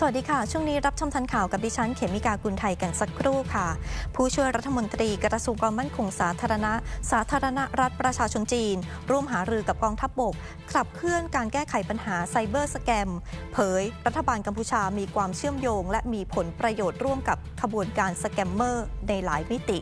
สวัสดีค่ะ ช่วงนี้รับชมทันข่าวกับดิฉัน เขมิกากุลไทยกันสักครู่ค่ะ ผู้ช่วยรัฐมนตรีกระทรวงความมั่นคงสาธารณะ สาธารณรัฐประชาชนจีน ร่วมหารือกับกองทัพบบกขับเคลื่อนการแก้ไขปัญหาไซเบอร์สแกม เผย รัฐบาลกัมพูชามีความเชื่อมโยง และมีผลประโยชน์ร่วมกับขบวนการสแกมเมอร์ในหลายมิติ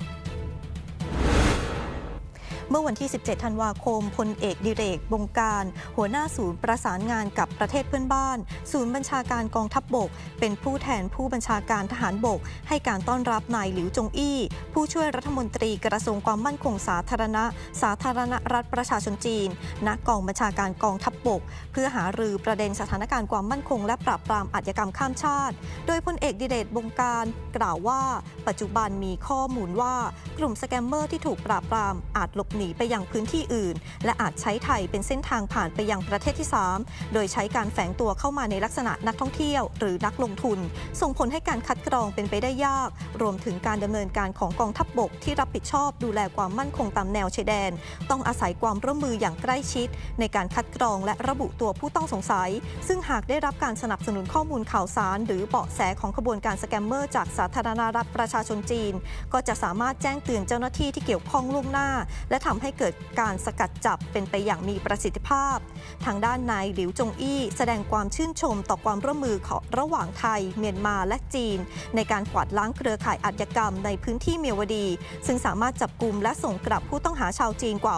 มื่อวันที่ 17 ธันวาคมพลเอกดิเรกบงการ หัวหน้าศูนย์ประสานงานกับประเทศเพื่อนบ้าน ศูนย์บัญชาการกองทัพบบก เป็นผู้แทนผู้บัญชาการทหารบก ให้การต้อนรับนายหลิวจงอี้ ผู้ช่วยรัฐมนตรีกระทรวงความมั่นคงสาธารณะ สาธารณรัฐประชาชนจีนณกองบัญชาการกองทัพบบก เพื่อหารือประเด็นสถานการณ์ความมั่นคง และปราบปรามอาชญากรรมข้ามชาติ โดยพลเอกดิเรกบงการกล่าวว่า ปัจจุบันมีข้อมูลว่า กลุ่มสแกมเมอร์ที่ถูกปราบปรามอาจหลบหนีไปยังพื้นที่อื่น และอาจใช้ไทยเป็นเส้นทางผ่านไปยังประเทศที่ 3 โดยใช้การแฝงตัวเข้ามาในลักษณะนักท่องเที่ยว หรือนักลงทุน ส่งผลให้การคัดกรองเป็นไปได้ยาก รวมถึงการดำเนินการของกองทัพบบกที่รับผิดชอบดูแลความมั่นคงตามแนวชายแดน ต้องอาศัยความร่วมมืออย่างใกล้ชิด ในการคัดกรองและระบุตัวผู้ต้องสงสัย ซึ่งหากได้รับการสนับสนุนข้อมูลข่าวสาร หรือเบาะแสของขบวนการสแกมเมอร์จากสาธารณรัฐประชาชนจีน ก็จะสามารถแจ้งเตือนเจ้าหน้าที่ที่เกี่ยวข้องล่วงหน้า และทำให้เกิดการสกัดจับเป็นไปอย่างมีประสิทธิภาพ ทางด้านนายหลิวจงอี้ แสดงความชื่นชมต่อความร่วมมือของระหว่างไทย เมียนมาและจีน ในการกวาดล้างเครือข่ายอาชญากรรมในพื้นที่เมียวดี ซึ่งสามารถจับกลุ่มและส่งกลับผู้ต้องหาชาวจีนกว่า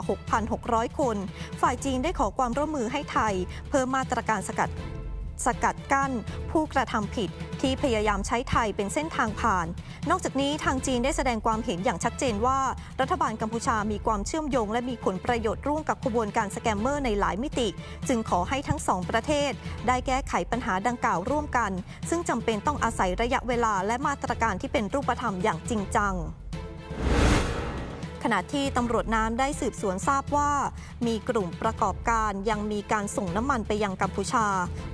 6,600 คน ฝ่ายจีนได้ขอความร่วมมือให้ไทย เพิ่มมาตรการสกัด สกัดกั้น ผู้กระทำผิดที่พยายามใช้ไทยเป็นเส้นทางผ่าน นอกจากนี้ทางจีนได้แสดงความเห็นอย่างชัดเจนว่า รัฐบาลกัมพูชามีความเชื่อมโยง และมีผลประโยชน์ร่วมกับขบวนการสแกมเมอร์ในหลายมิติ จึงขอให้ทั้งสองประเทศ ได้แก้ไขปัญหาดังกล่าวร่วมกัน ซึ่งจำเป็นต้องอาศัยระยะเวลาและมาตรการที่เป็นรูปธรรมอย่างจริงจังขณะที่ตำรวจน้ำได้สืบสวนทราบว่า มีกลุ่มประกอบการยังมีการส่งน้ำมันไปยังกัมพูชา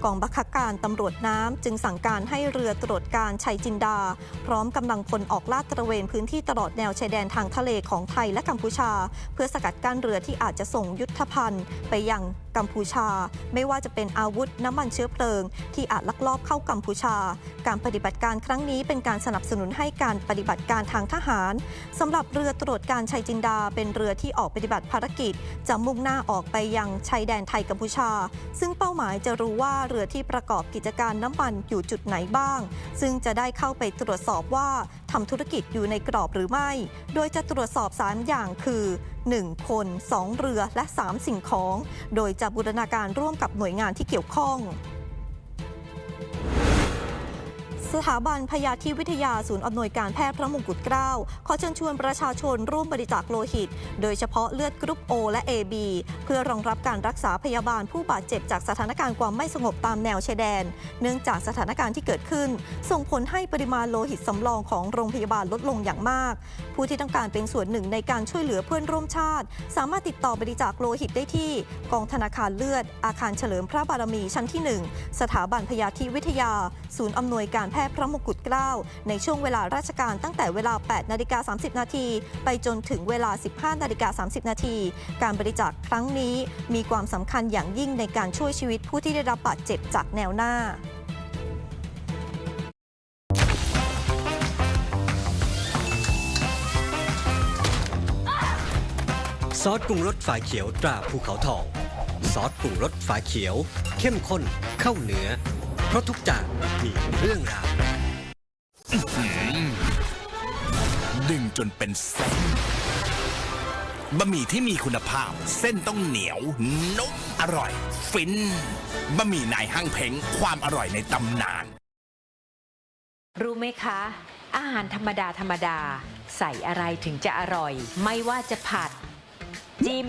กองบังคับ การตำรวจน้ำจึงสั่งการให้เรือตรวจการชัยจินดา พร้อมกำลังพลออกลาดตระเวนพื้นที่ตลอดแนวชายแดนทางทะเลของไทยและกัมพูชา เพื่อสกัดกั้นเรือที่อาจจะส่งยุทธภัณฑ์ ไปยังกัมพูชา ไม่ว่าจะเป็นอาวุธน้ำมันเชื้อเพลิง ที่อาจลักลอบเข้ากัมพูชา การปฏิบัติการครั้งนี้เป็นการสนับสนุนให้การปฏิบัติการทางทหารสำหรับเรือตรวจการชัยจินดา เป็นเรือที่ออกปฏิบัติภารกิจจะมุ่งหน้าออกไปยังชายแดนไทยกัมพูชา ซึ่งเป้าหมายจะรู้ว่าเรือที่ประกอบกิจการน้ำมันอยู่จุดไหนบ้าง ซึ่งจะได้เข้าไปตรวจสอบว่าทำธุรกิจอยู่ในกรอบหรือไม่ โดยจะตรวจสอบ 3 อย่างคือ 1 คน 2 เรือและ 3 สิ่งของ โดยจะบูรณาการร่วมกับหน่วยงานที่เกี่ยวข้อง สถาบันพยาธิวิทยาศูนย์อำนวยการแพทย์พระมงกุฎเกล้าขอเชิญชวนประชาชนร่วมบริจาคโลหิต โดยเฉพาะเลือดกรุ๊ป O และ AB เพื่อรองรับการรักษาพยาบาลผู้บาดเจ็บจากสถานการณ์ความไม่สงบตามแนวชายแดน เนื่องจากสถานการณ์ที่เกิดขึ้น ส่งผลให้ปริมาณโลหิตสำรองของโรงพยาบาลลดลงอย่างมาก ผู้ที่ต้องการเป็นส่วนหนึ่งในการช่วยเหลือเพื่อนร่วมชาติ สามารถติดต่อบริจาคโลหิตได้ที่ กองธนาคารเลือด อาคารเฉลิมพระบารมีชั้นที่ 1 สถาบันพยาธิวิทยา ศูนย์อำนวยการแพทย์พระมงกุฎเกล้าในช่วงเวลาราชการตั้งแต่เวลา 8 นาฬิกา 30 นาที ไปจนถึงเวลา 15 นาฬิกา 30 นาที การบริจาคครั้งนี้มีความสำคัญอย่างยิ่งในการช่วยชีวิตผู้ที่ได้รับบาดเจ็บจากแนวหน้าซอสปรุงรสฝาเขียวตราภูเขาทอง ซอสปรุงรสฝาเขียว เข้มข้นเข้าเนื้อ เพราะทุกจานมีเรื่องราวดึงจนเป็นเส้นบะหมี่ที่มีคุณภาพ เส้นต้องเหนียว นุ่มอร่อย ฟินบะหมี่นายห้างเพ้งความอร่อยในตำนาน รู้ไหมคะ อาหารธรรมดาธรรมดา ใส่อะไรถึงจะอร่อย ไม่ว่าจะผัด จิ้ม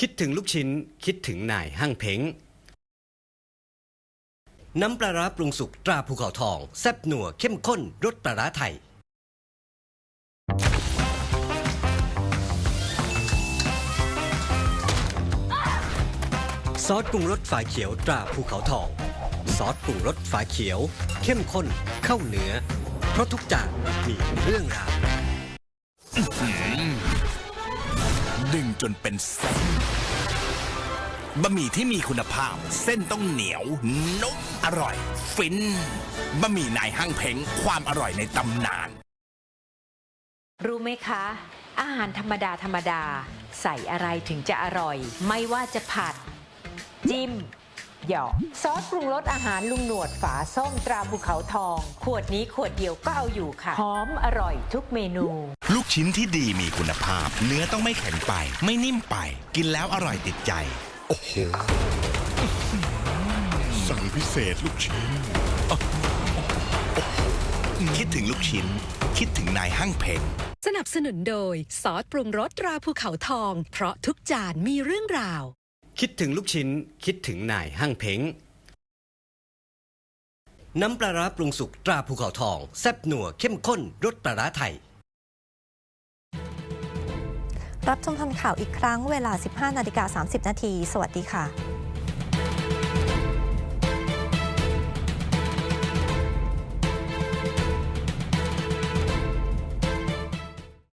คิดถึงลูกชิ้น คิดถึงนายห้างเพ้ง น้ำปลาร้าปรุงสุกตราภูเขาทอง แซ่บหนัวเข้มข้นรสปลาร้าไทย ซอสปรุงรสฝาเขียวตราภูเขาทอง ซอสปรุงรสฝาเขียว เข้มข้นเข้าเนื้อ เพราะทุกจานมีเรื่องราว ดึงจนเป็นเส้นบะหมี่ที่มีคุณภาพ เส้นต้องเหนียว นุ่มอร่อย ฟินบะหมี่นายห้างเพ้งความอร่อยในตำนาน รู้ไหมคะ อาหารธรรมดาธรรมดา ใส่อะไรถึงจะอร่อย ไม่ว่าจะผัด จิ้ม หยอกซอสปรุงรสอาหารลุงหนวดฝาส้มตราภูเขาทอง ขวดนี้ขวดเดียวก็เอาอยู่ค่ะ หอมอร่อยทุกเมนู ลูกชิ้นที่ดีมีคุณภาพ เนื้อต้องไม่แข็งไป ไม่นิ่มไป กินแล้วอร่อยติดใจ โอ้โหสั่งพิเศษลูกชิ้น คิดถึงลูกชิ้น คิดถึงนายห้างเพงสนับสนุนโดยซอสปรุงรสตราภูเขาทอง เพราะทุกจานมีเรื่องราว คิดถึงลูกชิ้น คิดถึงนายห้างเพ้ง น้ำปลาร้าปรุงสุกตราภูเขาทอง แซ่บหนัวเข้มข้นรสปลาร้าไทย รับชมทันข่าวอีกครั้งเวลา 15 นาฬิกา 30 นาที สวัสดีค่ะ